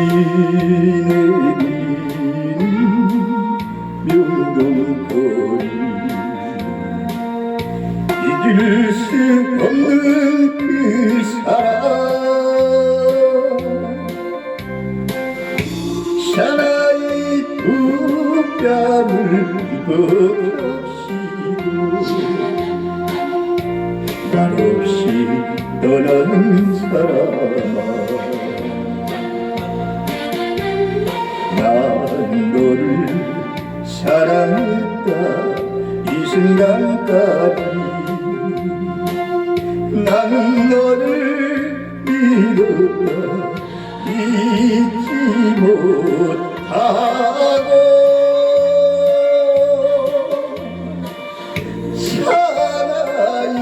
내리는 명동거리 잊을 수 없는 그 사랑 사나이 두 뺨을 벗시고 말없이 떠나는 사람. 사랑했다. 이 순간까지 나는 너를 믿었다 잊지 못하고 사나이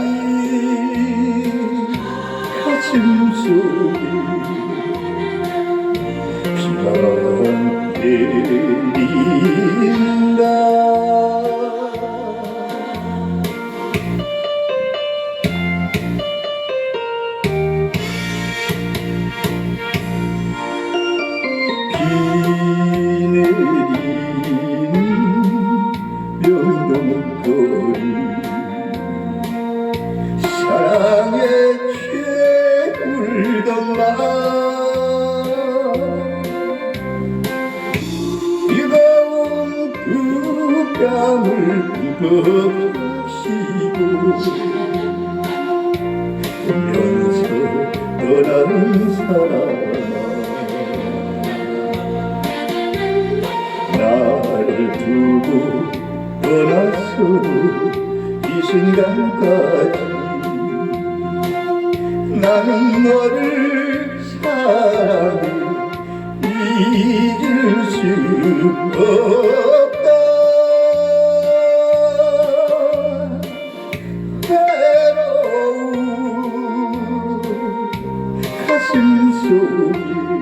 가슴 속에 비가 명동거리 사랑에 취해 울던 나 뜨거운 두 뺨을 부어시고 울면서 떠나는 사람. 나를 두고 떠났어도 이 순간까지 나는 너를 사랑해 잊을 수 없다. 외로운 가슴 속에